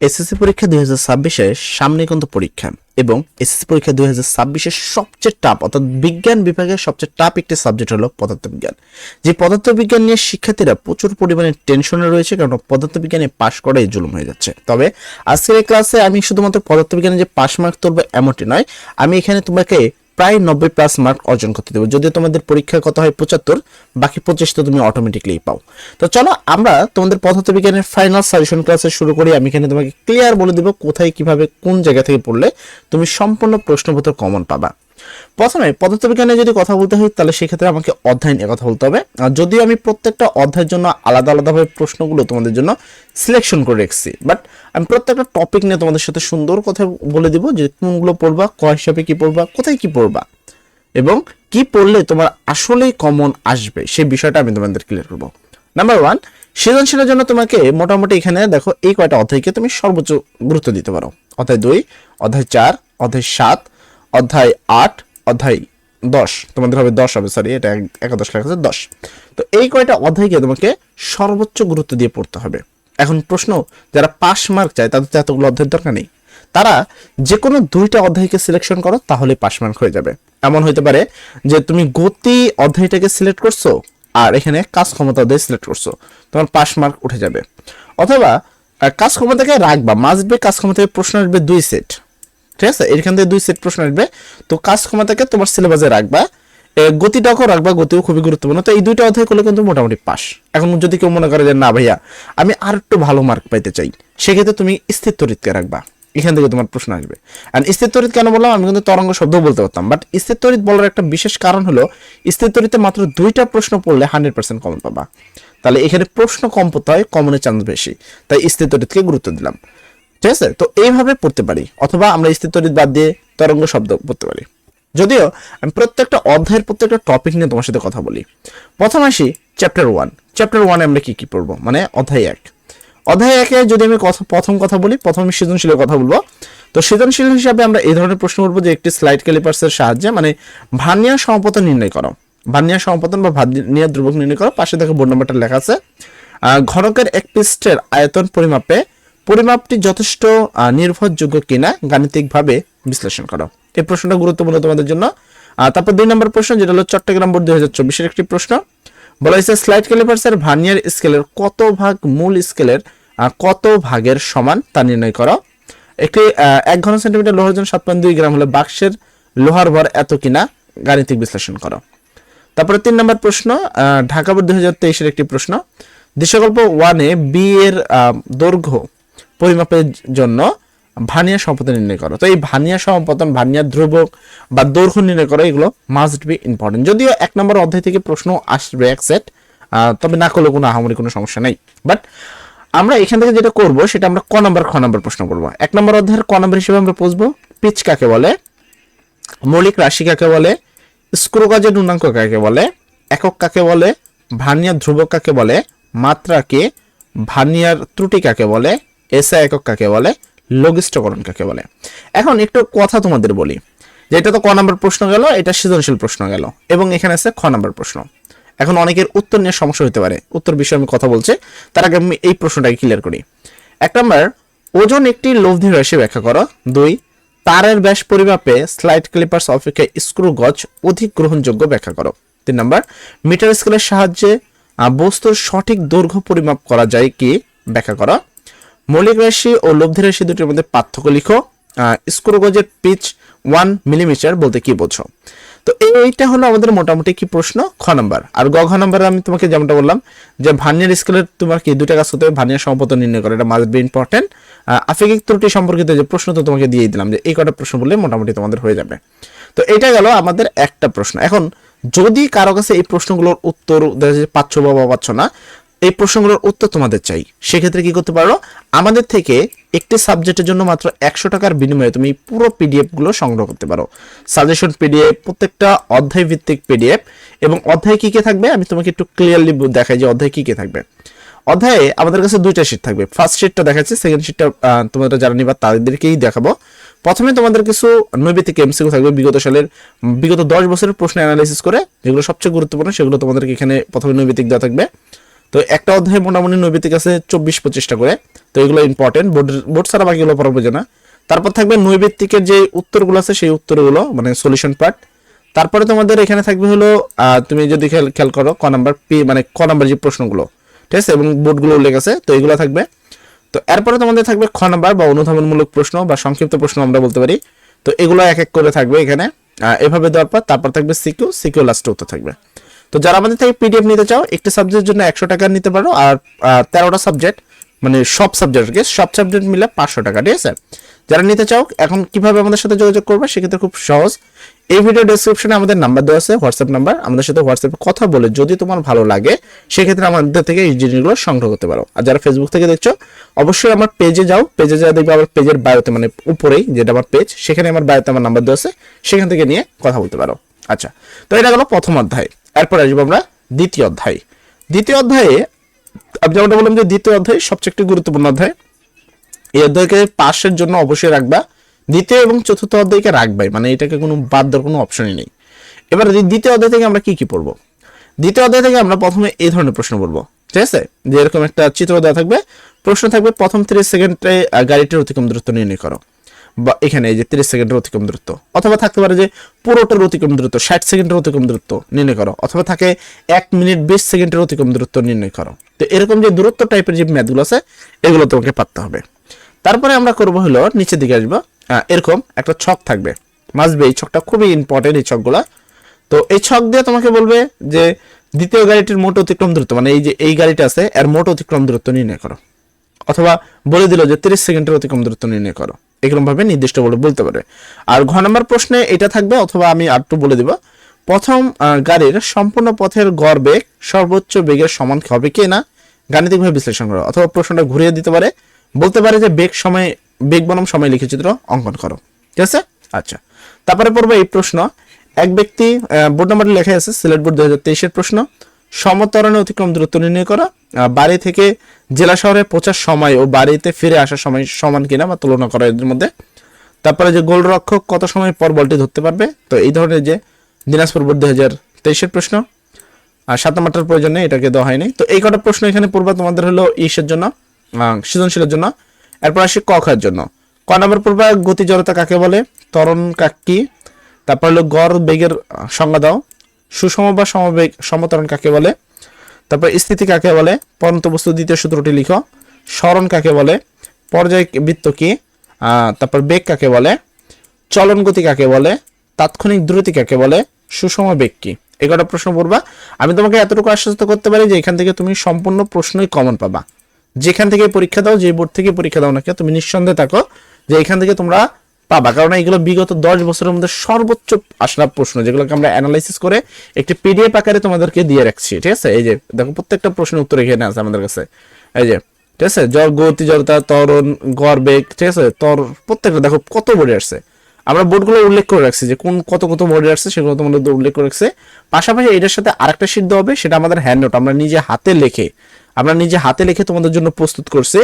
SSC পরীক্ষা দুই হাজার ছাব্বিশের সামনে কিন্তু পরীক্ষা এবং এসএসসি পরীক্ষা দুই হাজার ছাব্বিশের সবচেয়ে টাপ অর্থাৎ বিজ্ঞান বিভাগের সবচেয়ে টাপ একটি সাবজেক্ট হলো পদার্থবিজ্ঞান। যে পদার্থবিজ্ঞান নিয়ে শিক্ষার্থীরা প্রচুর পরিমাণে টেনশনে রয়েছে কারণ পদার্থবিজ্ঞানে পাশ করাই জুলুম হয়ে যাচ্ছে। তবে আজকের ক্লাসে আমি শুধুমাত্র পদার্থবিজ্ঞানে যে পাস মার্ক তুলবো এমনটি নয়, আমি এখানে তোমাকে প্রায় নব্বই প্লাস মার্ক অর্জন করতে দেবো। যদিও তোমাদের পরীক্ষার কথা হয় পঁচাত্তর, বাকি পঁচিশ তো তুমি অটোমেটিকলি পাও। তো চলো, আমরা তোমাদের পদার্থবিজ্ঞানের ফাইনাল সাজেশন ক্লাসে শুরু করি। আমি এখানে তোমাকে ক্লিয়ার বলে দেবো কোথায়, কীভাবে, কোন জায়গা থেকে পড়লে তুমি সম্পূর্ণ প্রশ্নপত্র কমন পাবা। প্রথমে পদার্থবিজ্ঞানে যদি কথা বলতে হয়, তাহলে সেক্ষেত্রে আমাকে অধ্যায় নিয়ে কথা বলতে হবে। আর যদিও আমি প্রত্যেকটা অধ্যায়ের জন্য আলাদা আলাদাভাবে প্রশ্নগুলো তোমাদের জন্য সিলেকশন করে রেখেছি বাট আমি প্রত্যেকটা টপিক নিয়ে তোমাদের সাথে সুন্দর কথা বলে দিব যে কোনগুলো পড়বা, ক হিসাবে কি পড়বা, কোথায় কি পড়বা, এবং কি পড়লে তোমার আসলেই কমন আসবে, সেই বিষয়টা আমি তোমাদের ক্লিয়ার করব। নাম্বার ওয়ান সৃজনশীলের জন্য তোমাকে মোটামুটি এখানে দেখো এই কয়টা অধ্যায়কে তুমি সর্বোচ্চ গুরুত্ব দিতে পারো। অধ্যায় দুই, অধ্যায় চার, অধ্যায় সাত অধ্যায় আট, অধ্যায় দশ। তোমাদের হবে দশ হবে সরি এটা একাদশ লেখা আছে, দশ। তো এই কয়টা অধ্যায়কে তোমাকে সর্বোচ্চ গুরুত্ব দিয়ে পড়তে হবে। এখন প্রশ্ন, যারা পাস মার্ক চায়, তাদের তো এতগুলো অধ্যায়ের দরকার নেই। তারা যে কোনো দুইটা অধ্যায়কে সিলেকশন করো, তাহলে পাস মার্ক হয়ে যাবে। এমন হইতে পারে যে তুমি গতি অধ্যায়টাকে সিলেক্ট করছ, আর এখানে কাজ ক্ষমতা অধ্যায় সিলেক্ট করছ, তোমার পাস মার্ক উঠে যাবে। অথবা কাজ ক্ষমতাকে রাখবা মাস্ট বি কাজ ক্ষমতায় প্রশ্ন আসবে দুই সেট ঠিক আছে? এখান থেকে দুই সেট প্রশ্ন আসবে। তো কাজ ক্ষমতাকে তোমার সিলেবাসে রাখবা। গতিটাকেও রাখবা, গতিও খুবই গুরুত্বপূর্ণ। তো এই দুইটা অধ্যায় করলে কিন্তু মোটামুটি পাস। এখন যদি কেউ মনে করে যে, না ভাইয়া, আমি আর একটু ভালো মার্ক পাইতে চাই, সেক্ষেত্রে তুমি স্থিরতরিতকে রাখবা। এখান থেকে তোমার প্রশ্ন আসবে। আর স্থিরতরিত কেন বললাম? আমি কিন্তু তরঙ্গ শব্দ বলতে পারতাম। বাট স্থিরতরিত বলার একটা বিশেষ কারণ হলো স্থিরতরিতে মাত্র দুইটা প্রশ্ন পড়লে হান্ড্রেড পার্সেন্ট কমন পাবা। তাহলে এখানে প্রশ্ন কম পড়তে হয়, কমনের চান্স বেশি। তাই স্থিরতরিতকে গুরুত্ব দিলাম। ঠিক আছে? তো এইভাবে পড়তে পারি, অথবা আমরা স্থিতরিত বাদ দিয়ে তরঙ্গ শব্দ পড়তে পারি। যদিও আমি প্রত্যেকটা অধ্যায়ের প্রত্যেকটা টপিক নিয়ে তোমার সাথে কথা বলি। প্রথম আসি চ্যাপ্টার ওয়ান চ্যাপ্টার ওয়ানে আমরা কি কি পড়ব? মানে অধ্যায় এক। অধ্যায় একে যদি আমি কথা, প্রথম কথা বলি, প্রথম সৃজনশীলের কথা বলব। তো সৃজনশীল হিসাবে আমরা এই ধরনের প্রশ্ন করব যে একটি স্লাইড ক্যালিপার্সের সাহায্যে মানে ভার্নিয়ার সমপতন নির্ণয় করো। ভার্নিয়ার সমপতন বা ভার্নিয়ার ধ্রুবক নির্ণয় করো। পাশে দেখো বোর্ড নাম্বারটা লেখা আছে। ঘনকের এক পৃষ্ঠের আয়তন পরিমাপে পরিমাপটি যথেষ্ট নির্ভরযোগ্য কিনা গাণিতিকভাবে বিশ্লেষণ করো। এই প্রশ্নটা গুরুত্বপূর্ণ তোমাদের জন্য। তারপর দুই নম্বর প্রশ্ন, যেটা হলো চট্টগ্রাম বোর্ড দুই হাজার চব্বিশের একটি প্রশ্ন। বলা হয়েছে, স্লাইড ক্যালিপার্সের ভার্নিয়ার স্কেলের কত ভাগ মূল স্কেলের কত ভাগের সমান তা নির্ণয় করো? একটি এক ঘন সেন্টিমিটার লোহার জন্য সাত পয়েন্ট দুই গ্রাম হলে বাক্সের লোহার ভর এত কিনা গাণিতিক বিশ্লেষণ করো। তারপরে তিন নম্বর প্রশ্ন ঢাকা বোর্ড দুই হাজার তেইশের একটি প্রশ্ন। দৃশ্যকল্প ওয়ানে বি এর দৈর্ঘ্য পরিমাপের জন্য ভানিয়া সম্পদন নির্ণয় করো। তো এই ভানিয়া সম্পদন ভানিয়া ধ্রুবক বা দৈর্ঘ্য নির্ণয় করো, এগুলো মাস্ট বি ইম্পর্টেন্ট যদিও এক নম্বর অধ্যায় থেকে প্রশ্ন আসবে এক সেট তবে না করলে কোনো আহামরি কোনো সমস্যা নেই। বাট আমরা এখান থেকে যেটা করব, সেটা আমরা ক নম্বর, খ নম্বর প্রশ্ন করব। এক নম্বর অধ্যায়ের ক নম্বর হিসেবে আমরা বুঝব পিচ কাকে বলে? মৌলিক রাশি কাকে বলে? স্ক্রু কাজের গুণাঙ্ক কাকে বলে? একক কাকে বলে? ভার্নিয়ার ধ্রুবক কাকে বলে? মাত্রাকে ভার্নিয়ার ত্রুটি কাকে বলে? এসা একক কাকে বলে? লঘিষ্ঠকরণ কাকে বলে? এখন একটু কথা তোমাদের বলি। যে এটা তো ক নম্বর প্রশ্ন গেল, এটা সৃজনশীল প্রশ্ন গেল এবং এখানে আছে খ নম্বর প্রশ্ন। এখন অনেকের উত্তর নিয়ে সমস্যা হতে পারে। উত্তর বিষয়ে আমি কথা বলছি, তার আগে আমি এই প্রশ্নটাকে ক্লিয়ার করি। এক নম্বর, ওজন একটি লব্ধি রাশি ব্যাখ্যা করো। দুই, তারের ব্যাস পরিমাপে স্লাইড ক্লিপার্স অপেক্ষা স্ক্রু গজ অধিক গ্রহণযোগ্য ব্যাখ্যা করো। তিন নম্বর মিটার স্কেলের সাহায্যে বস্তুর সঠিক দৈর্ঘ্য পরিমাপ করা যায় কি? ব্যাখ্যা করো। মৌলিক রাশি ও লব্ধি রাশি দুটির মধ্যে পার্থক্য লিখো। স্ক্রু গজের পিচ ওয়ান মিলিমিটার বলতে কি বোঝো? তো এইটা হলো আমাদের মোটামুটি কি প্রশ্ন? খ নাম্বার। আর গ, ঘ নাম্বারে আমি তোমাকে যেমনটা বললাম যে ভার্নিয়ার স্কেলের তোমার কি দুটা কাজ করতে হবে, ভার্নিয়ার সম্পদ নির্ণয় করে, এটা মাস্ট বি ইম্পর্টেন্ট আপেক্ষিক ত্রুটি সম্পর্কিত যে প্রশ্ন তো তোমাকে দিয়েই দিলাম যে এই কটা প্রশ্ন বললে মোটামুটি তোমাদের হয়ে যাবে। তো এটা গেল আমাদের একটা প্রশ্ন। এখন যদি কারও কাছে এই প্রশ্নগুলোর উত্তর পাচ্ছ বা পাচ্ছ না এই প্রশ্নগুলোর উত্তর তোমাদের চাই। সেক্ষেত্রে কি করতে পারো? আমাদের থেকে একটি সাবজেক্টের জন্য মাত্র একশো টাকার বিনিময়ে তুমি পুরো পিডিএফগুলো সংগ্রহ করতে পারো। সাজেশন পিডিএফ, প্রত্যেকটা অধ্যায় ভিত্তিক পিডিএফ এবং অধ্যায় কি কি থাকবে? আমি তোমাকে একটু ক্লিয়ারলি দেখাই যে অধ্যায় কি কি থাকবে। অধ্যায়ে আমাদের কাছে দুইটা শিট থাকবে। ফার্স্ট শিটটা দেখাচ্ছি সেকেন্ড শিটটা তোমাদের যারা নিবা তাদেরকেই দেখাবো। প্রথমে তোমাদের কিছু নৈবিত্তিক এমসিকিউ থাকবে। বিগত সালের, বিগত দশ বছরের প্রশ্ন অ্যানালাইসিস করে যেগুলো সবচেয়ে গুরুত্বপূর্ণ সেগুলো তোমাদেরকে এখানে প্রথমে নৈবিত্তিক দেওয়া থাকবে। তো একটা অধ্যায়ে মোটামুটি নৈবেদিক আছে চব্বিশ পঁচিশটা করে। তো এগুলো ইম্পর্টেন্ট বোর্ড বোর্ড ছাড়া বাকিগুলো পড়া বোঝে না। তারপর থাকবে নৈবেদিকের যে উত্তরগুলো আছে, সেই উত্তরগুলো মানে সলিউশন পার্ট তারপরে তোমাদের এখানে থাকবে হলো তুমি যদি খেয়াল করো, ক নাম্বার, পি মানে ক নাম্বার যে প্রশ্নগুলো, ঠিক আছে? এবং বোর্ডগুলো উল্লেখ আছে, তো এগুলো থাকবে। তো এরপরে তোমাদের থাকবে খ নাম্বার বা অনুধাবনমূলক প্রশ্ন বা সংক্ষিপ্ত প্রশ্ন আমরা বলতে পারি। তো এগুলো এক এক করে থাকবে এখানে। এভাবে দেওয়ার পর তারপর থাকবে সিকিউ সিকিউ লাস্টে উত্তর থাকবে। তো যারা আমাদের থেকে পিডিএফ নিতে চাও, একটি সাবজেক্টের জন্য একশো টাকা নিতে পারো আর তেরোটা সাবজেক্ট মানে সব সাবজেক্টকে সব সাবজেক্ট মিলে পাঁচশো টাকা, ঠিক আছে? যারা নিতে চাও, এখন কীভাবে আমাদের সাথে যোগাযোগ করবে সেক্ষেত্রে খুব সহজ। এই ভিডিও ডেসক্রিপশনে আমাদের নাম্বার দেওয়া আছে হোয়াটসঅ্যাপ নাম্বার আমাদের সাথে হোয়াটসঅ্যাপে কথা বলে যদি তোমার ভালো লাগে, সেক্ষেত্রে আমাদের থেকে এই জিনিসগুলো সংগ্রহ করতে পারো। আর যারা ফেসবুক থেকে দেখছ, অবশ্যই আমার পেজে যাও পেজে যা দেখবে আমার পেজের বায়োতে মানে উপরেই যেটা আমার পেজ সেখানে আমার বায়োতে আমার নাম্বার দেওয়া আছে, সেখান থেকে নিয়ে কথা বলতে পারো। আচ্ছা তো এটা গেল প্রথম অধ্যায়। এরপর আসব আমরা দ্বিতীয় অধ্যায়। দ্বিতীয় অধ্যায়ে আমি যেমনটা বললাম যে দ্বিতীয় অধ্যায় সবচেয়ে একটি গুরুত্বপূর্ণ অধ্যায়। এই অধ্যায়কে পাশের জন্য অবশ্যই রাখবা। দ্বিতীয় এবং চতুর্থ অধ্যায়কে রাখবাই মানে এটাকে কোনো বাদ দেওয়ার কোনো অপশনই নেই। এবার দ্বিতীয় অধ্যায় থেকে আমরা কি কি পড়ব? দ্বিতীয় অধ্যায় থেকে আমরা প্রথমে এই ধরনের প্রশ্ন পড়ব, ঠিক আছে? যে এরকম একটা চিত্র দেওয়া থাকবে। প্রশ্ন থাকবে, প্রথম তিরিশ সেকেন্ডে গাড়িটির অতিক্রম দূরত্ব নির্ণয় করো। বা এখানে এই যে তিরিশ সেকেন্ডের অতিক্রম দূরত্ব। অথবা থাকতে পারে যে পুরোটার অতিক্রম দূরত্ব, ষাট সেকেন্ডের অতিক্রম দূরত্ব নির্ণয় করো। অথবা থাকে এক মিনিট বিশ সেকেন্ডের অতিক্রম দূরত্ব নির্ণয় করো। তো এরকম যে দূরত্ব টাইপের যে ম্যাথগুলো আছে, এগুলো তোমাকে পারতে হবে। তারপরে আমরা করব হলো, নিচের দিকে আসব। এরকম একটা ছক থাকবে। মাসবে এই ছকটা খুবই ইম্পর্টেন্ট এই ছকগুলা। তো এই ছক দিয়ে তোমাকে বলবে যে দ্বিতীয় গাড়িটির মোট অতিক্রম দূরত্ব মানে এই যে এই গাড়িটা আছে, এর মোট অতিক্রম দূরত্ব নির্ণয় করো। অথবা বলে দিল যে তিরিশ সেকেন্ডের অতিক্রম দূরত্ব নির্ণয় করো। এরকম ভাবে নির্দিষ্ট বলে বলতে পারে। আর ঘ নম্বর প্রশ্নে এটা থাকবে, অথবা আমি আর একটু বলে দিব। প্রথম গাড়ির সম্পূর্ণ পথের গড় বেগ সর্বোচ্চ বেগের সমান হবে কি না? গাণিতিকভাবে বিশ্লেষণ করো, অথবা প্রশ্নটা ঘুরিয়ে দিতে পারে। বলতে পারে যে বেগ সময়, বেগ বনাম সময় লিখে চিত্র অঙ্কন করো। ঠিক আছে? আচ্ছা। তারপরে পড়বে এই প্রশ্ন। এক ব্যক্তি বোর্ড নাম্বারটি লেখা আছে, সিলেট বোর্ড দুই হাজার প্রশ্ন। সমতরণে অতিক্রম দূরত্ব নির্ণয় করা বাড়ি থেকে জেলা শহরে পৌঁছার সময় ও বাড়িতে ফিরে আসার সময় সমান কিনা বা তুলনা করা এদের মধ্যে। তারপরে যে গোলরক্ষক কত সময় পর বলটি ধরতে পারবে, তো এই ধরনের যে দিনাজপুর বোর্ড দুই হাজার তেইশের প্রশ্ন, আর সাত নম্বরটার প্রয়োজন এটাকে দেওয়া হয়নি। তো এই কটা প্রশ্ন এখানে পূর্বা তোমাদের হলো ইসের জন্য সৃজনশীলের জন্য, এরপর আসি ক খায়ের জন্য। ক নম্বর পূর্বা, গতি জড়তা কাকে বলে, ত্বরণ কাক কি? তারপর হলো গড়, বেগের সংজ্ঞা দাও। সুষম বা সমবেগ সমতরণ কাকে বলে? তারপর স্থিতি কাকে বলে? পরন্ত বস্তু দ্বিতীয় সূত্রটি লিখো। স্মরণ কাকে বলে? পর্যায় বৃত্ত কি? তারপর বেগ কাকে বলে? চলন গতি কাকে বলে? তাৎক্ষণিক দ্রুতি কাকে বলে? সুষম বেগ কি? এগারোটা প্রশ্ন পড়বা। আমি তোমাকে এতটুকু আশ্বস্ত করতে পারি যে এখান থেকে তুমি সম্পূর্ণ প্রশ্নই কমন পাবা। যেখান থেকে পরীক্ষা দাও, যে বোর্ড থেকে পরীক্ষা দাও না কেন, তুমি নিঃসন্দেহে থাকো যে এখান থেকে তোমরা পাবা। কারণ এগুলো বিগত দশ বছরের মধ্যে সর্বোচ্চ আসলা প্রশ্ন, যেগুলোকে আমরা অ্যানালাইসিস করে একটি পিডিএফ আকারে তোমাদেরকে দিয়ে রাখছি, ঠিক আছে? এই যে, দেখো, প্রত্যেকটা প্রশ্নের উত্তর এখানে আছে আমাদের কাছে। এই যে, ঠিক আছে? জ্বর, গতি, জড়তা, ত্বরণ, গড়, বেগ, ঠিক আছে? তর প্রত্যেকটা, দেখো, কত বোর্ডে আসছে। আমরা বোর্ডগুলো উল্লেখ করে রাখছি যে কোন, কত কত বোর্ডে আসছে, সেগুলো তোমাদের উল্লেখ করে রাখছে। পাশাপাশি এটার সাথে আরেকটা শীট দেওয়া হবে, সেটা আমাদের হ্যান্ড নোট আমরা নিজে হাতে লিখে, আমরা নিজে হাতে লিখে তোমাদের জন্য প্রস্তুত করছি,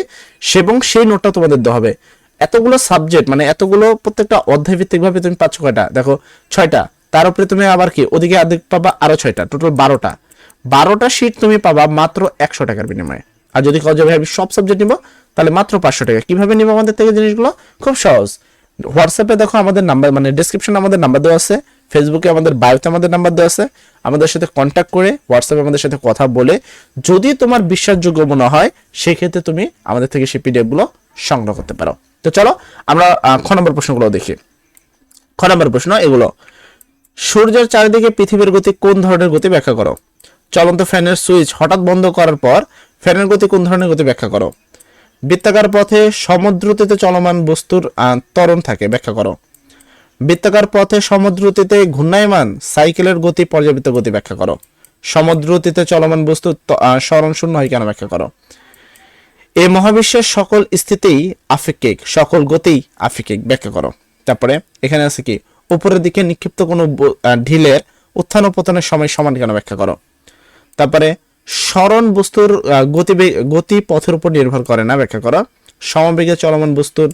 এবং সেই নোটটা তোমাদের দেওয়া হবে। এতগুলো সাবজেক্ট মানে এতগুলো প্রত্যেকটা অধ্যায় ভিত্তিক ভাবে তুমি পাচ্ছ কয়টা? দেখো, ছয়টা। তার উপরে তুমি আবার কি? ওদিকে আদিক পাবা আরও ছয়টা টোটাল বারোটা। বারোটা শীট তুমি পাবা মাত্র একশো টাকার বিনিময়ে। আর যদি কাজ ভাই সব সাবজেক্ট নিবো, তাহলে মাত্র পাঁচশো টাকা। কীভাবে নিবো আমাদের থেকে জিনিসগুলো? খুব সহজ। হোয়াটসঅ্যাপে দেখো আমাদের নাম্বার মানে ডিসক্রিপশনে আমাদের নাম্বার দেওয়া আছে। ফেসবুকে আমাদের বায়োতে আমাদের নাম্বার দেওয়া আছে। আমাদের সাথে কন্ট্যাক্ট করে হোয়াটসঅ্যাপে আমাদের সাথে কথা বলে, যদি তোমার বিশ্বাসযোগ্য মনে হয়, সেক্ষেত্রে তুমি আমাদের থেকে সেই পিডিএফগুলো সংগ্রহ করতে পারো। তো চলো আমরা খ নম্বর প্রশ্নগুলো দেখি। খ নম্বর প্রশ্ন এগুলো। সূর্যের চারিদিকে পৃথিবীর গতি কোন ধরনের গতি ব্যাখ্যা করো? চলন্ত ফ্যানের সুইচ হঠাৎ বন্ধ করার পর ফ্যানের গতি কোন ধরনের গতি ব্যাখ্যা করো? বৃত্তাকার পথে সমুদ্রতিতে চলমান বস্তুর ত্বরণ থাকে ব্যাখ্যা করো। বৃত্তাকার পথে সমুদ্রতিতে ঘূর্ণায়মান সাইকেলের গতি পর্যাবৃত্ত গতি ব্যাখ্যা করো। সমুদ্রতিতে চলমান বস্তুর আহ, স্মরণ শূন্য হয় কেন ব্যাখ্যা করো? এই মহাবিশ্বের সকল স্থিতিই আপেক্ষিক সকল গতিই আপেক্ষিক ব্যাখ্যা করো। তারপরে এখানে আছে কি? উপরের দিকে নিক্ষিপ্ত কোনো ঢিলের উত্থান ও পতনের সময় সমান কেন ব্যাখ্যা করো? তারপরে স্মরণ বস্তুর গতিবেগ গতি পথের উপর নির্ভর করে না ব্যাখ্যা করো। সমবেগে চলমান বস্তুর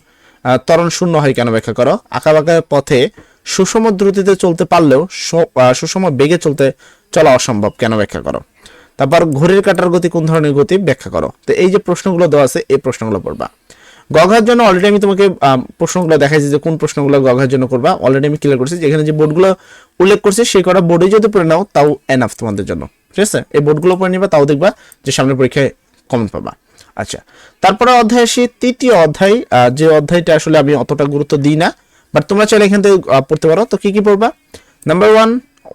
ত্বরণ শূন্য হয় কেন ব্যাখ্যা করো? আঁকাবাঁকা পথে সুষম দ্রুতিতে চলতে পারলেও সুষম বেগে চলতে চলা অসম্ভব কেন ব্যাখ্যা করো? তারপর ঘড়ির কাটার গতি কোন ধরনের গতি ব্যাখ্যা করো। তো এই যে প্রশ্নগুলো দেওয়া আছে, এই প্রশ্নগুলো পড়বা। গঘার জন্য অলরেডি আমি তোমাকে প্রশ্নগুলো দেখাইছি যে কোন প্রশ্নগুলো গঘার জন্য করবা। অলরেডি আমি ক্লিয়ার করছি যেখানে যে বোর্ডগুলো উল্লেখ করছি, সেই কটা বোর্ডে যদি পড়ে নাও, তাও এনাফ তোমাদের জন্য। ঠিক আছে? এই বোর্ডগুলো পড়ে নিবা, তাও দেখবা যে সামনের পরীক্ষায় কমন পাবা। আচ্ছা তারপরে অধ্যায় আসি, তৃতীয় অধ্যায়। যে অধ্যায়টা আসলে আমি অতটা গুরুত্ব দিই না বাট তোমরা চাইলে এখান থেকে পড়তে পারো। তো কি কি পড়বা? নাম্বার ওয়ান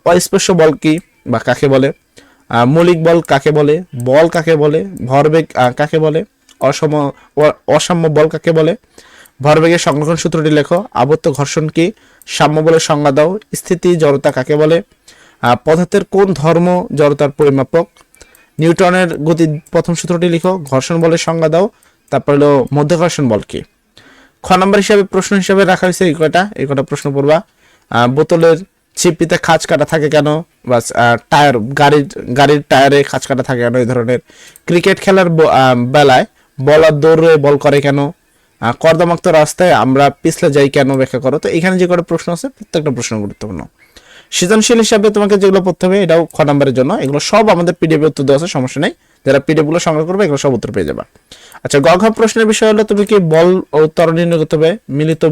অস্পর্শ বল কি বা কাকে বলে? মৌলিক বল কাকে বলে? বল কাকে বলে? ভরবেগ কাকে বলে? অসম অসাম্য বল কাকে বলে? ভরবেগের সংরক্ষণ সূত্রটি লেখো। আবদ্ধ ঘর্ষণ কি? সাম্য বলের সংজ্ঞা দাও। স্থিতি জড়তা কাকে বলে? পদার্থের কোন ধর্ম জড়তার পরিমাপক? নিউটনের গতি প্রথম সূত্রটি লিখো। ঘর্ষণ বলের সংজ্ঞা দাও। তারপর হলো মধ্যাকর্ষণ বল কি? খ নম্বর হিসাবে প্রশ্ন হিসাবে রাখা হয়েছে এই কয়টা? এই কটা প্রশ্ন পড়বা? বোতলের ছিপিতে খাঁজ কাটা থাকে কেন? বা টায়ার, গাড়ির গাড়ির টায়ারে খাঁজ কাটা থাকে কেন এই ধরনের? ক্রিকেট খেলার বেলায় বলার দৌড়ে বল করে কেন? কর্দমাক্ত রাস্তায় আমরা পিছলে যাই কেন ব্যাখ্যা করো? তো এখানে যে কটা প্রশ্ন আছে, প্রত্যেকটা প্রশ্ন গুরুত্বপূর্ণ। সৃজনশীল হিসাবে তোমাকে যেগুলো পড়তে হবে, এটাও খ নাম্বারের জন্য। এগুলো সব আমাদের পিডিএফ উত্তর দেওয়া আছে, সমস্যা নেই। যারা পিডিএফগুলো সংগ্রহ করবে, এগুলো সব উত্তর পেয়ে যাবে। আচ্ছা গ ঘ প্রশ্নের বিষয় হলো, তুমি কি বল ও ত্বরণ নির্ণয় করতে হবে? মিলিত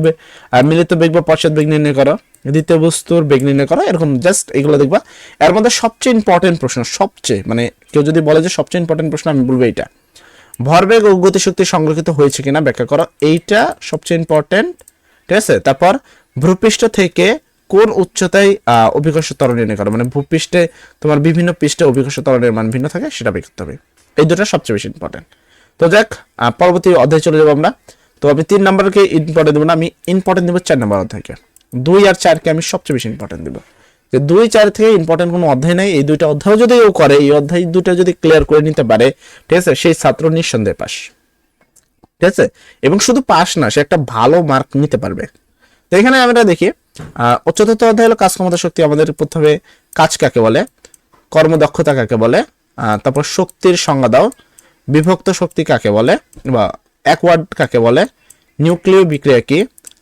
মিলিত বেগ বা পশ্চাৎ বেগ নির্ণয় করো। দ্বিতীয় বস্তুর বেগ নির্ণয় করো। এরকম জাস্ট এগুলো দেখবা। এর মধ্যে সবচেয়ে ইম্পর্টেন্ট প্রশ্ন, সবচেয়ে মানে কেউ যদি বলে যে সবচেয়ে ইম্পর্টেন্ট প্রশ্ন, আমি বলব এইটা। ভরবেগ ও গতিশক্তি সংরক্ষিত হয়েছে কিনা ব্যাখ্যা করো। এইটা সবচেয়ে ইম্পর্টেন্ট ঠিক আছে? তারপর ভূপৃষ্ঠ থেকে কোন উচ্চতায় অভিকর্ষ ত্বরণ নির্ণয় মানে ভূপৃষ্ঠে তোমার বিভিন্ন পৃষ্ঠে অভিকর্ষ ত্বরণের মান ভিন্ন থাকে, সেটা বের করতে হবে। এই দুটো সবচেয়ে বেশি ইম্পর্টেন্ট তো যাক পরবর্তী অধ্যায়ে চলে যাব আমরা। তো আমি তিন নাম্বারকে ইম্পর্টেন্ট দেবো না, আমি ইম্পর্টেন্ট দেবো চার নাম্বার অধ্যায়কে। দুই আর চারকে আমি সবচেয়ে বেশি ইম্পর্টেন্ট দেবো। যে দুই, চার থেকে ইম্পর্টেন্ট কোনো অধ্যায় নেই, এই দুইটা অধ্যায় যদি ও করে, এই অধ্যায় দুইটা যদি ক্লিয়ার করে নিতে পারে, ঠিক আছে, সেই ছাত্র নিঃসন্দেহে পাস। ঠিক আছে? এবং শুধু পাস না, সে একটা ভালো মার্ক নিতে পারবে। তো এখানে আমরা দেখি চতুর্থ অধ্যায় হলো কাজ ক্ষমতা শক্তি, আমাদের প্রথমে কাজ কাকে বলে? কর্মদক্ষতা কাকে বলে? তারপর শক্তির সংজ্ঞা দাও। বিভক্ত শক্তি কাকে বলে? বা অ্যাকওয়ার্ড কাকে বলে? নিউক্লিয় বিক্রিয়া কি?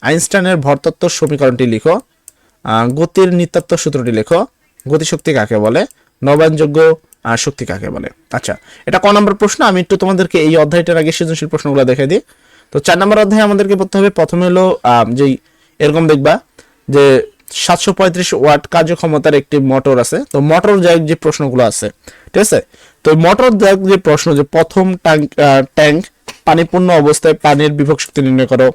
আইনস্টাইনের ভরতত্ত্ব সমীকরণটি লিখো। গতির নিত্যত্ব সূত্রটি লেখো। গতিশক্তি কাকে বলে? নবায়নযোগ্য শক্তি কাকে বলে? আচ্ছা এটা ক নম্বর প্রশ্ন। আমি একটু তোমাদেরকে এই অধ্যায়টার আগে সৃজনশীল প্রশ্নগুলো দেখে দিই। তো চার নম্বর অধ্যায়ে আমাদেরকে পড়তে হবে। প্রথমে হলো যেই এরকম দেখবা যে সাতশো পঁয়ত্রিশ ওয়াট কার্যক্ষমতার একটি মোটর আছে, তো মোটর যাই যে প্রশ্নগুলো আছে, ঠিক আছে? তো মোটর যাই যে প্রশ্ন যে প্রথম ট্যাঙ্ক পানিপূর্ণ অবস্থায় পানির বিভব শক্তি নির্ণয় করো,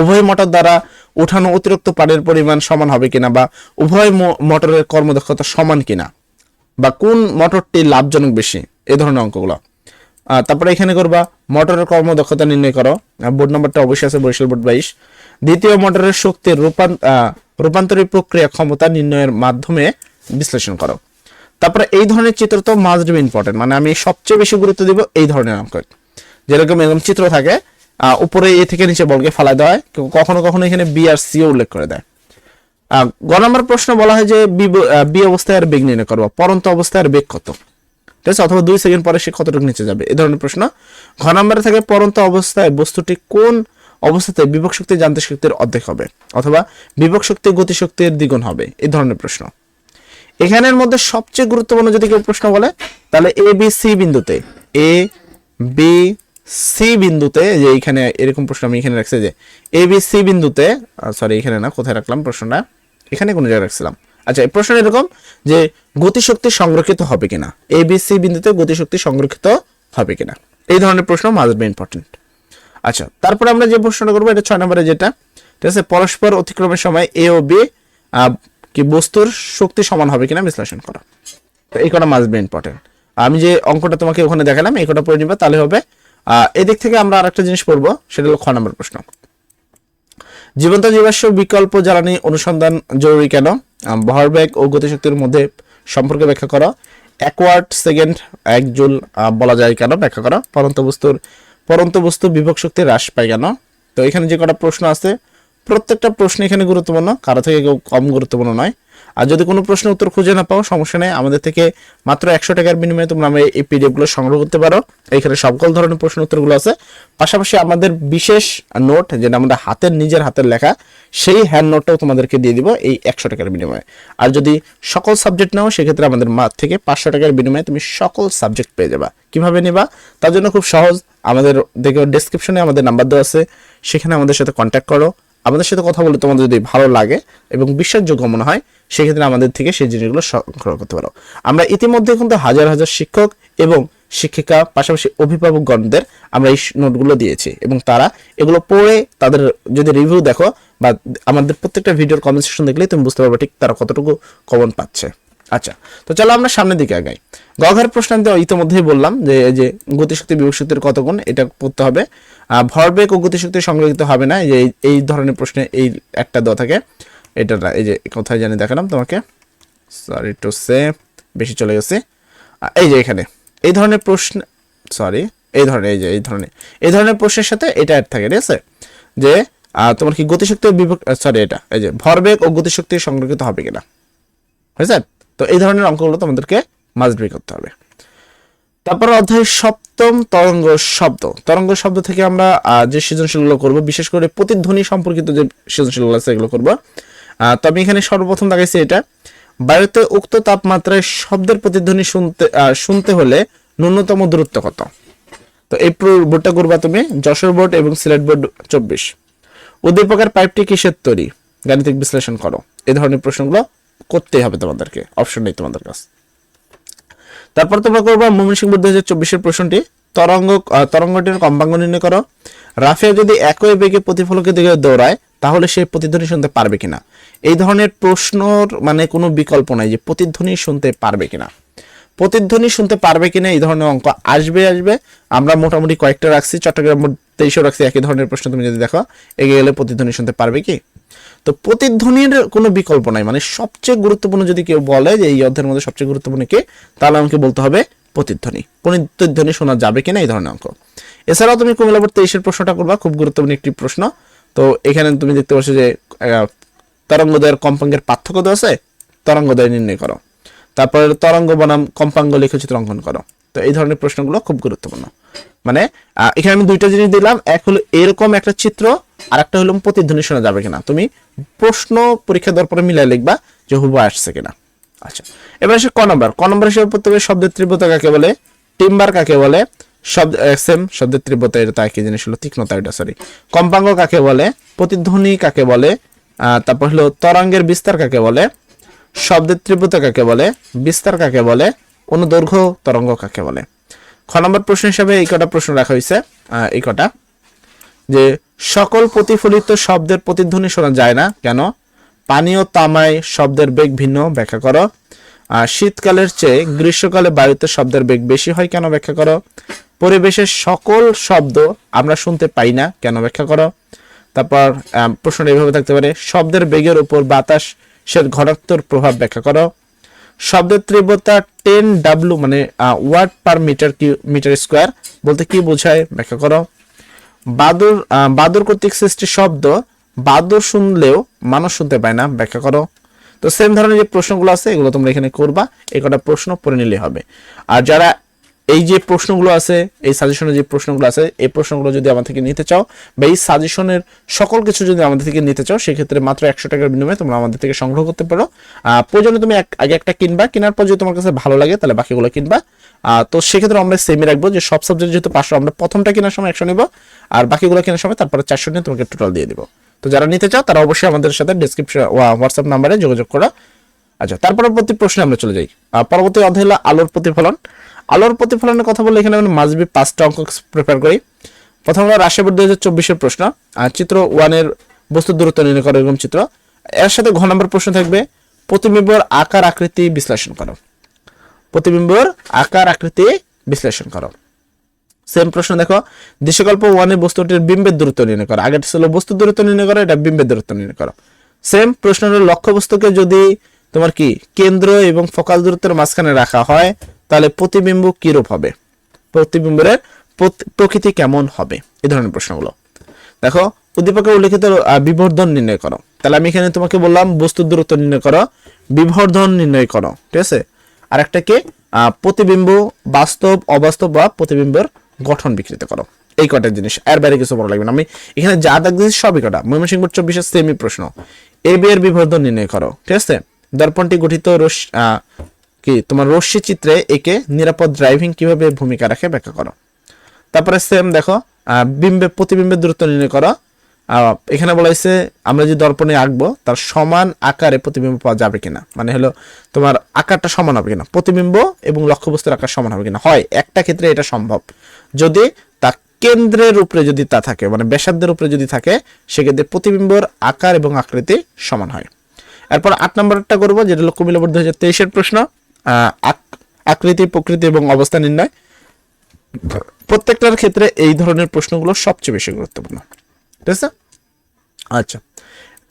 উভয় মোটর দ্বারা উঠানো অতিরিক্ত পানির পরিমাণ সমান হবে কিনা বা উভয় মোটরের কর্মদক্ষতা সমান কিনা, বা কোন মোটরটি লাভজনক বেশি, এ ধরনের অঙ্কগুলো। তারপরে এখানে করবা মোটরের কর্মদক্ষতা নির্ণয় করো। বোর্ড নাম্বারটা অবশ্যই আছে বরিশাল বোর্ড বাইশ। দ্বিতীয় মোটরের শক্তির রূপান আহ, রূপান্তরিত প্রক্রিয়া ক্ষমতা নির্ণয়ের মাধ্যমে বিশ্লেষণ করো। তারপরে এই ধরনের চিত্র তো মাস্ট বি ইম্পর্টেন্ট মানে আমি সবচেয়ে বেশি গুরুত্ব দিব এই ধরনের অঙ্ক যেরকম এরকম চিত্র থাকে উপরে এ থেকে নিচে বলকে ফালাই দেওয়া হয় কখনো কখনো এখানে বি আর সি উল্লেখ করে দেয়। গ নম্বর প্রশ্ন বলা হয় যে বি অবস্থায় আর বেগ নির্ণয় করব পরন্ত অবস্থায় আর বেগ কত? ঠিক আছে? অথবা দুই সেকেন্ড পরে সে কতটুকু নিচে যাবে? এই ধরনের প্রশ্ন। ঘ নম্বরে থাকে পরন্ত অবস্থায় বস্তুটি কোন অবস্থাতে বিভব শক্তি যান্ত্রিক শক্তির অর্ধেক হবে? অথবা বিভব শক্তি গতিশক্তির দ্বিগুণ হবে? এই ধরনের প্রশ্ন। এখানের মধ্যে সবচেয়ে গুরুত্বপূর্ণ যদি কেউ প্রশ্ন বলে, তাহলে এ বি সি বিন্দুতে এ বি সি বিন্দুতে যে এখানে এরকম প্রশ্ন আমি এখানে রাখছি যে এ বি সি বিন্দুতে সরি এখানে না, কোথায় রাখলাম প্রশ্নটা? এখানে কোনো জায়গায় রাখছিলাম। আচ্ছা এই প্রশ্ন এরকম যে গতিশক্তি সংরক্ষিত হবে কিনা? এ বি সি বিন্দুতে গতিশক্তি সংরক্ষিত হবে কিনা? এই ধরনের প্রশ্ন মাস্ট বি ইম্পর্টেন্ট আচ্ছা তারপরে আমরা যে প্রশ্নটা করব, এটা ছয় নম্বরে যেটা, ঠিক আছে? পরস্পর অতিক্রমের সময় এ ও বি কি বস্তুর শক্তি সমান হবে কিনা বিশ্লেষণ করা। তো এই কটা মাস্ট বি ইম্পর্টেন্ট আমি যে অঙ্কটা তোমাকে ওখানে দেখালাম, এই কটা পড়ে নিবা, তাহলে হবে এদিক থেকে আমরা আরেকটা জিনিস পড়ব, সেটা হলো খ নম্বর প্রশ্ন। জীবন্ত জীবাশ্ম বিকল্প জ্বালানি অনুসন্ধান জরুরি কেন? ভরবেগ ও গতিশক্তির মধ্যে সম্পর্কে ব্যাখ্যা করো। অ্যাকোয়ার্ড সেকেন্ড, এক জুল বলা যায় কেন ব্যাখ্যা করো। পরন্ত বস্তুর, পরন্ত বস্তু বিভক শক্তি হ্রাস পায় কেন? তো এখানে যে কটা প্রশ্ন আছে, প্রত্যেকটা প্রশ্ন এখানে গুরুত্বপূর্ণ, কারও থেকে কেউ কম গুরুত্বপূর্ণ নয়। আর যদি কোনো প্রশ্ন উত্তর খুঁজে না পাও, সমস্যা নেই। আমাদের থেকে মাত্র একশো টাকার বিনিময়ে তোমরা আমরা এই পিডিএফগুলো সংগ্রহ করতে পারো। এখানে সকল ধরনের প্রশ্ন উত্তরগুলো আছে। পাশাপাশি আমাদের বিশেষ নোট, যেটা আমাদের হাতের, নিজের হাতের লেখা, সেই হ্যান্ড নোটটাও তোমাদেরকে দিয়ে দিব এই একশো টাকার বিনিময়ে। আর যদি সকল সাবজেক্ট নাও, সেক্ষেত্রে আমাদের মা থেকে পাঁচশো টাকার বিনিময়ে তুমি সকল সাবজেক্ট পেয়ে যাবা। কীভাবে নেবা? তার জন্য খুব সহজ। আমাদের দেখো ডেসক্রিপশনে আমাদের নাম্বার দেওয়া আছে। সেখানে আমাদের সাথে কন্ট্যাক্ট করো। আমাদের সাথে কথা বলে তোমাদের যদি ভালো লাগে এবং বিশ্বাসযোগ্য মনে হয়, সেক্ষেত্রে আমাদের থেকে সেই জিনিসগুলো সংগ্রহ করতে পারো। আমরা ইতিমধ্যে কিন্তু হাজার হাজার শিক্ষক এবং শিক্ষিকা, পাশাপাশি অভিভাবকগণদের আমরা এই নোটগুলো দিয়েছি এবং তারা এগুলো পড়ে তাদের যদি রিভিউ দেখো বা আমাদের প্রত্যেকটা ভিডিওর কমেন্ট সেকশন দেখলেই তুমি বুঝতে পারবে ঠিক তারা কতটুকু কমন পাচ্ছে। আচ্ছা তো চলো আমরা সামনের দিকে আগাই। গঘের প্রশ্ন আমি তো ইতিমধ্যেই বললাম যে, এই যে গতিশক্তি, বিভব শক্তির কত গুণ, এটা পড়তে হবে। ভরবেগ ও গতিশক্তি সংগ্রহিত হবে না যে এই- ধরনের প্রশ্নে এই একটা দেওয়া থাকে। এটা এই যে কোথায় জানি দেখালাম তোমাকে। সরি টু সে বেশি চলে গেছে। এই যে এখানে। এই ধরনের প্রশ্ন সরি এই ধরনের, এই যে এই ধরনের। এই ধরনের প্রশ্নের সাথে এটা অ্যাড থাকে, ঠিক আছে? যে তোমার কি গতিশক্তি বিভক্ত সরি এটা। এই যে ভরবেগ ও গতিশক্তি সংরক্ষিত হবে কিনা। হয়েছে? তো এই ধরনের অঙ্কগুলো তোমাদেরকে মাস্ট বি করতে হবে। তারপর অধ্যায় সপ্তম, তরঙ্গ শব্দ। তরঙ্গ শব্দ থেকে আমরা যে সৃজনশীলগুলো করব, বিশেষ করে প্রতিধ্বনি সম্পর্কিত যে সৃজনশীলগুলো আছে, এগুলো করব। তো আমি এখানে সর্বপ্রথম দেখাইছি এটা। বায়ুতে উক্ত তাপমাত্রায় শব্দের প্রতিধ্বনি শুনতে শুনতে হলে ন্যূনতম দূরত্ব কত? তো এই বোর্ডটা করবা তুমি, যশোর বোর্ড এবং সিলেট বোর্ড চব্বিশ। উদ্দীপকের পাইপটি কিসের তৈরি? গাণিতিক বিশ্লেষণ করো। এই ধরনের প্রশ্নগুলো করতেই হবে তোমাদেরকে। অপশন নেই তোমাদের কাছে। তারপর তোমরা করবা ময়মনসিংহ দুই হাজার চব্বিশের প্রশ্নটি। তরঙ্গ তরঙ্গটির কম্পাঙ্গ নির্ণয় করো। রাফিয়া যদি একই বেগে প্রতিফলকের দিকে দৌড়ায়, তাহলে সে প্রতিধ্বনি শুনতে পারবে কিনা? এই ধরনের প্রশ্নর মানে কোনো বিকল্প নাই যে প্রতিধ্বনি শুনতে পারবে কিনা। প্রতিধ্বনি শুনতে পারবে কিনা এই ধরনের অঙ্ক আসবে আসবে। আমরা মোটামুটি কয়েকটা রাখছি, চট্টগ্রাম তেইশও রাখছি, একই ধরনের প্রশ্ন তুমি যদি দেখো, এগিয়ে গেলে প্রতিধ্বনি শুনতে পারবে কি? তো প্রতিধ্বনির কোনো বিকল্প নাই। মানে সবচেয়ে গুরুত্বপূর্ণ যদি কেউ বলে যে এই অধ্যায়ের মধ্যে সবচেয়ে গুরুত্বপূর্ণ কি, তাহলে আমাকে বলতে হবে প্রতিধ্বনি। প্রতিধ্বনি শোনা যাবে কিনা এই ধরনের অঙ্ক। এছাড়াও তুমি কুমিল্লা বোর্ড তেইশের প্রশ্নটা করবা, খুব গুরুত্বপূর্ণ একটি প্রশ্ন। তো এখানে তুমি দেখতে পাচ্ছ যে তরঙ্গদয়ের কম্পাঙ্গের পার্থক্য দেওয়া আছে, তরঙ্গদয় নির্ণয় করো। তারপরে তরঙ্গ বনাম, কম্পাঙ্গ লেখচিত্র অঙ্কন করো। তো এই ধরনের প্রশ্নগুলো খুব গুরুত্বপূর্ণ। মানে এখানে আমি দুইটা জিনিস দিলাম, এক হলো এরকম একটা চিত্র আর একটা হলো প্রতিধ্বনি শোনা যাবে কিনা। তুমি প্রশ্ন পরীক্ষা দেওয়ার পরে মিলাই লিখবা যে হুবু আসছে কিনা। আচ্ছা এবার আসে ক নম্বর। ক নম্বর হিসেবে হবে শব্দের তীব্রতা কাকে বলে? টিম্বার কাকে বলে? শব্দ সেম, শব্দের তীব্রতা, এটা একই জিনিস হলো তীক্ষ্ণতা এটা সরি কম্পাঙ্গ কাকে বলে? প্রতিধ্বনি কাকে বলে? তারপর হলো তরঙ্গের বিস্তার কাকে বলে? শব্দের তীব্রতা কাকে বলে? বিস্তার কাকে বলে? অনুদৈর্ঘ্য তরঙ্গ কাকে বলে? খ নম্বর প্রশ্ন হিসাবে এই কটা প্রশ্ন রাখা হয়েছে এই কটা। যে সকল প্রতিফলিত শব্দের প্রতিধ্বনি শোনা যায় না। কেন? পানি ও তামায় শব্দের বেগ ভিন্ন ব্যাখ্যা করো। আর শীতকালের চেয়ে গ্রীষ্মকালে বায়ুতে শব্দের বেগ বেশি হয় কেন ব্যাখ্যা করো? পরিবেশের সকল শব্দ আমরা শুনতে পাই না কেন ব্যাখ্যা করো? তারপর আহ, প্রশ্নটা এইভাবে থাকতে পারে। শব্দের বেগের উপর বাতাসের ঘনত্বর প্রভাব ব্যাখ্যা করো। শব্দের তীব্রতা টেন ডাব্লু মানে ওয়াট পার মিটার কি মিটার স্কোয়ার বলতে কি বোঝায়? ব্যাখ্যা করো। বাদুর বাদুর কর্তৃক সৃষ্টি শব্দ, বাদুর শুনলেও মানুষ শুনতে পায় না। ব্যাখ্যা করো। তো সেম ধরনের যে প্রশ্নগুলো আছে, এগুলো তোমরা এখানে করবা। এই কটা প্রশ্ন পড়ে নিলে হবে। আর যারা এই যে প্রশ্নগুলো আছে, এই সাজেশনের যে প্রশ্নগুলো আছে, এই প্রশ্নগুলো যদি আমার থেকে নিতে চাও বা এই সাজেশনের সকল কিছু যদি আমাদের থেকে নিতে চাও, সেক্ষেত্রে মাত্র একশো টাকার বিনিময়ে তোমরা আমাদের থেকে সংগ্রহ করতে পারো। প্রয়োজনে তুমি আগে একটা কিনবা। কেনার পর যদি তোমার কাছে ভালো লাগে, তাহলে বাকিগুলো কিনবা। তো সেক্ষেত্রে আমরা সেমই রাখব যে সব সাবজেক্ট যেহেতু পাঁচশো, আমরা প্রথমটা কেনার সময় একশো নিব, আর বাকিগুলো কেনার সময় তারপরে চারশো নিয়ে তোমাকে টোটাল দিয়ে দিব। তো যারা নিতে চাও, তারা অবশ্যই আমাদের সাথে ডিসক্রিপশন হোয়াটসঅ্যাপ নাম্বারে যোগাযোগ করা। আচ্ছা তারপর পরবর্তী প্রশ্নে আমরা চলে যাই। পরবর্তী অধ্যায় হলো আলোর প্রতিফলন। আলোর প্রতিফলনের কথা বলে এখানে আমরা মাসবি পাঁচটা অঙ্ক প্রিপেয়ার করি। প্রথম হলো রাশিয়াবোর্ড দুই হাজার চব্বিশের প্রশ্ন। আর চিত্র ওয়ানের বস্তু দূরত্ব নির্ণয় করো এরকম চিত্র। এর সাথে ঘ নম্বর প্রশ্ন থাকবে, প্রতিবিম্বর আকার আকৃতি বিশ্লেষণ করো। প্রতিবিম্বর আকার আকৃতি বিশ্লেষণ করো। সেম প্রশ্ন দেখো, দৃশ্যকল্প ওয়ানের বস্তুটির বিম্বের দূরত্ব নির্ণয় করো। আগেটা ছিল বস্তু দূরত্ব নির্ণয় করো, এটা বিম্বের দূরত্ব নির্ণয় করো। সেম প্রশ্ন হলো, লক্ষ্য বস্তুকে যদি তোমার কি কেন্দ্র এবং ফোকাল দূরত্বের মাঝখানে রাখা হয়, তাহলে প্রতিবিম্ব কিরূপ হবে? প্রতিবিম্বের প্রকৃতি কেমন হবে? এই ধরনের প্রশ্নগুলো। দেখো উদ্দীপকে উল্লেখিত বিবর্ধন নির্ণয় করো। তাহলে আমি এখানে তোমাকে বললাম বস্তুর দূরত্ব নির্ণয় করো, বিবর্ধন নির্ণয় করো। ঠিক আছে? আর একটা কি? আহ, প্রতিবিম্ব বাস্তব অবাস্তব বা প্রতিবিম্বের গঠন বিকৃত করো। এই কটা জিনিস? এর বাইরে কিছু বড় লাগবে না। আমি এখানে যা দাগ সবই কটা ময়মনসিংহ বোর্ড চব্বিশের সেমি প্রশ্ন। এ বি এর বিবর্ধন নির্ণয় করো। ঠিক আছে? দর্পণটি গঠিত রস কি? তোমার রশ্মি চিত্রে একে নিরাপদ ড্রাইভিং কীভাবে ভূমিকা রাখে ব্যাখ্যা করো। তারপরে সেম দেখো বিম্বে প্রতিবিম্বের দূরত্ব নির্ণয় করো। এখানে বলা হয়েছে, আমরা যে দর্পণে আঁকবো, তার সমান আকারে প্রতিবিম্ব পাওয়া যাবে কিনা? মানে হলো, তোমার আকারটা সমান হবে কিনা? প্রতিবিম্ব এবং লক্ষ্যবস্তুর আকার সমান হবে কিনা? হয়, একটা ক্ষেত্রে এটা সম্ভব। যদি তা কেন্দ্রের উপরে যদি তা থাকে মানে ব্যাসার্ধের উপরে যদি থাকে, সেক্ষেত্রে প্রতিবিম্বর আকার এবং আকৃতি সমান হয়। এরপর আট নম্বরটা করব, যেটা লক্ষ্য কুমিল্লা বোর্ড দু হাজার তেইশের প্রশ্ন আক- আকৃতি, প্রকৃতি এবং অবস্থা নির্ণয়। প্রত্যেকটার ক্ষেত্রে এই ধরনের প্রশ্নগুলো সবচেয়ে বেশি গুরুত্বপূর্ণ। ঠিক আছে? আচ্ছা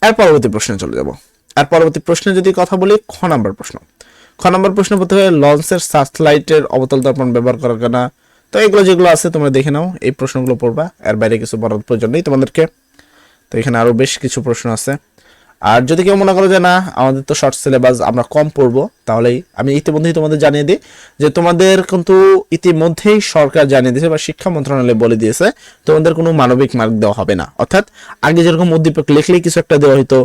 এর পরবর্তী প্রশ্নে চলে যাব। আর পরবর্তী প্রশ্নে যদি কথা বলি, খ নাম্বার প্রশ্ন। খ নাম্বার প্রশ্ন প্রথমে লঞ্চের সার্চলাইটের অবতল দর্পণ ব্যবহার করার কেনা। তো এগুলো যেগুলো আছে, তোমরা দেখে নাও, এই প্রশ্নগুলো পড়বা। এর বাইরে কিছু বলার প্রয়োজন নেই তোমাদেরকে। তো এখানে আরও বেশ কিছু প্রশ্ন আছে। আর যদি কেউ মনে করো যে না, আমাদের তো শর্ট সিলেবাস আমরা কম পড়ব, তাহলেই আমি ইতিমধ্যেই তোমাদের জানিয়ে দিই যে তোমাদের কিন্তু ইতিমধ্যেই সরকার জানিয়ে দিয়েছে বা শিক্ষা মন্ত্রণালয় বলে দিয়েছে, তোমাদের কোনো মানবিক মার্ক দেওয়া হবে না। অর্থাৎ আগে যেরকম উদ্দীপক লিখলেই কিছু একটা দেওয়া হতো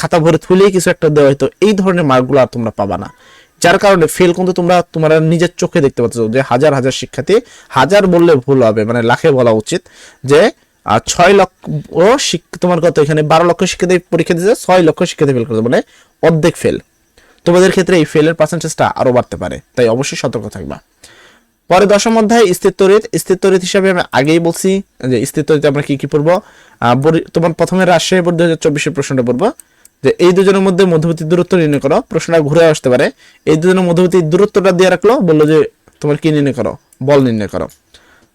খাতা ভরে তুলেই কিছু একটা দেওয়া হতো এই ধরনের মার্কগুলো আর তোমরা পাবা না। যার কারণে ফেল কিন্তু তোমরা তোমরা নিজের চোখে দেখতে পাচ্ছ যে হাজার হাজার শিক্ষার্থী হাজার বললে ভুল হবে মানে লাখে বলা উচিত যে আহ, ছয় লক্ষ তোমার কত এখানে? বারো লক্ষ শিক্ষার্থী পরীক্ষা দিয়েছে ছয় লক্ষ শিক্ষার্থী ফেল করেছে মানে অর্ধেক ফেল তোমাদের ক্ষেত্রে এই ফেলের পার্সেন্টেজটা আরও বাড়তে পারে তাই অবশ্যই সতর্ক থাকবা। পরে দশম অধ্যায় স্থির তড়িৎ স্থির তড়িৎ হিসাবে আমি আগেই বলছি যে স্থির তড়িৎ আমরা কি কি পড়ব? তোমার প্রথমে রাজশাহী বোর্ড দুই হাজার চব্বিশের প্রশ্নটা পড়ব যে এই দুজনের মধ্যে মধ্যবর্তী দূরত্ব নির্ণয় করো। প্রশ্নটা ঘুরে আসতে পারে। এই দুজনের মধ্যবর্তী দূরত্বটা দিয়ে রাখল বলল যে তোমার কি নির্ণয় করো? বল নির্ণয় করো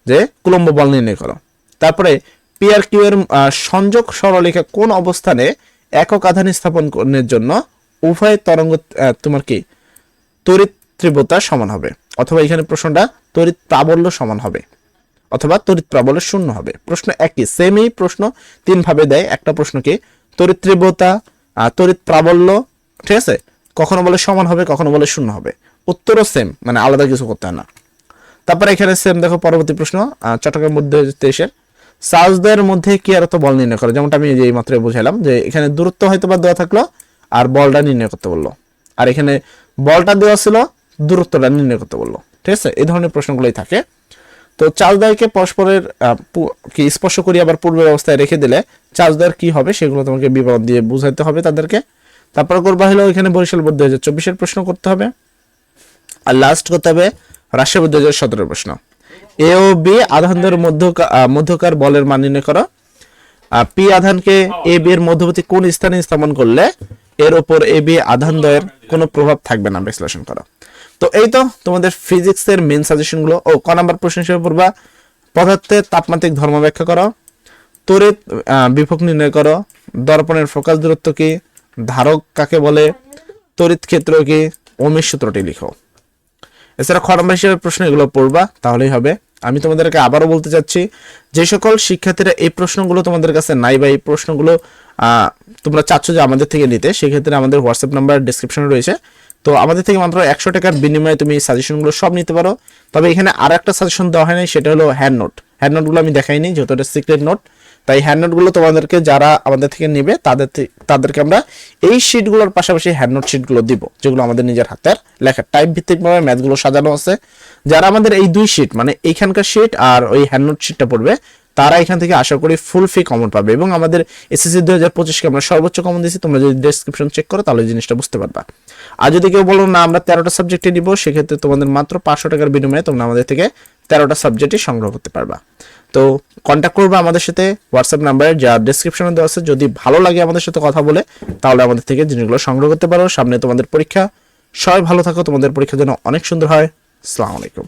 যে কুলম্ব বল নির্ণয় করো। তারপরে পিআর কিউ এর সংযোগ সরলরেখা কোন অবস্থানে একক আধান স্থাপনের জন্য উভয় তরঙ্গ তোমার কি তড়িৎ তীব্রতা সমান হবে? অথবা এখানে প্রশ্নটা তড়িৎ প্রাবল্য সমান হবে, অথবা তড়িৎ প্রাবল্য শূন্য হবে। প্রশ্ন একই সেমই প্রশ্ন তিন ভাবে দেয়। একটা প্রশ্নকে তড়িৎ তীব্রতা তড়িৎ প্রাবল্য, ঠিক আছে? কখনো বলে সমান হবে, কখনো বলে শূন্য হবে। উত্তরও সেম মানে আলাদা কিছু করতে হয় না। তারপরে এখানে সেম দেখো পরবর্তী প্রশ্ন চট্টগ্রাম মধ্যে তেইশের সাউজদের মধ্যে কি আর তো বল নির্ণয় করে? যেমনটা আমি এই মাত্র বুঝাইলাম যে এখানে দূরত্ব হয়তো বা দেওয়া থাকল আর বলটা নির্ণয় করতে বলল। আর এখানে বলটা দেওয়া ছিল, দূরত্বটা নির্ণয় করতে বলল। ঠিক আছে? এই ধরনের প্রশ্নগুলোই থাকে। তো চার্জদারকে পরস্পরের কি স্পর্শ করি আবার পূর্বের অবস্থায় রেখে দিলে চার্জদার কি হবে সেগুলো তোমাকে বিবরণ দিয়ে বুঝাইতে হবে তাদেরকে। তারপর করবা হলো এখানে বরিশাল বোর্ড দুই হাজার চব্বিশের প্রশ্ন করতে হবে। আর লাস্ট করতে হবে রাশিয়া বোর্ড দুই হাজার সতেরো প্রশ্ন। এ ও বি আধানদের মধ্যকার বলের মান নির্ণয় করো। পি আধানকে এ বি এর মধ্যবর্তী কোন স্থানে স্থাপন করলে এর উপর এ বি আধানদ্বয়ের কোনো প্রভাব থাকবে না বিশ্লেষণ করো। তো এই তো তোমাদের ফিজিক্সের মেন সাজেশনগুলো। ও ক নাম্বার প্রশ্ন হিসেবে পড়বা। পদার্থের তাপমাত্রিক ধর্ম ব্যাখ্যা করো। আহ, বিভব নির্ণয় করো। দর্পণের ফোকাস দূরত্ব কি? ধারক কাকে বলে? তড়িৎ ক্ষেত্র কি? ওমের সূত্রটি লিখো। এছাড়া খ নম্বর হিসেবে প্রশ্ন এগুলো পড়বা তাহলেই হবে। আমি তোমাদেরকে আবারও বলতে চাচ্ছি, যে সকল শিক্ষার্থীরা এই প্রশ্নগুলো তোমাদের কাছে নাই বা এই প্রশ্নগুলো তোমরা চাচ্ছ যে আমাদের থেকে নিতে, সেক্ষেত্রে আমাদের হোয়াটসঅ্যাপ নাম্বার ডিসক্রিপশনে রয়েছে। তো আমাদের থেকে মাত্র একশো টাকার বিনিময়ে তুমি সাজেশনগুলো সব নিতে পারো। তবে এখানে আর একটা সাজেশন দেওয়া হয়নি, সেটা হলো হ্যান্ড নোট হ্যান্ড নোটগুলো আমি দেখাইনি, যেহেতু এটা সিক্রেট নোট তাই হ্যান্ড নোটগুলো তোমাদেরকে যারা আমাদের থেকে নেবে, তাদের তাদেরকে আমরা এই শিটগুলোর পাশাপাশি হ্যান্ড নোট শিটগুলো দিব, যেগুলো আমাদের নিজের হাতের লেখা। টাইপ ভিত্তিকভাবে ম্যাথগুলো সাজানো আছে। যারা আমাদের এই দুই শিট মানে এইখানকার শিট আর ওই হ্যান্ড নোট শিটটা পড়বে, তারা এখান থেকে আশা করি ফুল ফি কমন পাবে এবং আমাদের এসএসসি দুই হাজার পঁচিশকে আমরা সর্বোচ্চ কমন দিয়েছি, তোমরা যদি ডেসক্রিপশন চেক করো, তাহলে জিনিসটা বুঝতে পারবা। আর যদি কেউ বলো, না, আমরা তেরোটা সাবজেক্টে নিব, সেক্ষেত্রে তোমাদের মাত্র পাঁচশো টাকার বিনিময়ে তোমরা আমাদের থেকে তেরোটা সাবজেক্টই সংগ্রহ করতে পারবা। তো কন্ট্যাক্ট করবে আমাদের সাথে হোয়াটসঅ্যাপ নাম্বারে যা ডিসক্রিপশনে দেওয়া আছে। যদি ভালো লাগে আমাদের সাথে কথা বলে, তাহলে আমাদের থেকে জিনিসগুলো সংগ্রহ করতে পারো। সামনে তোমাদের পরীক্ষা। সবাই ভালো থাকো, তোমাদের পরীক্ষা যেন অনেক সুন্দর হয়। আসসালামু আলাইকুম।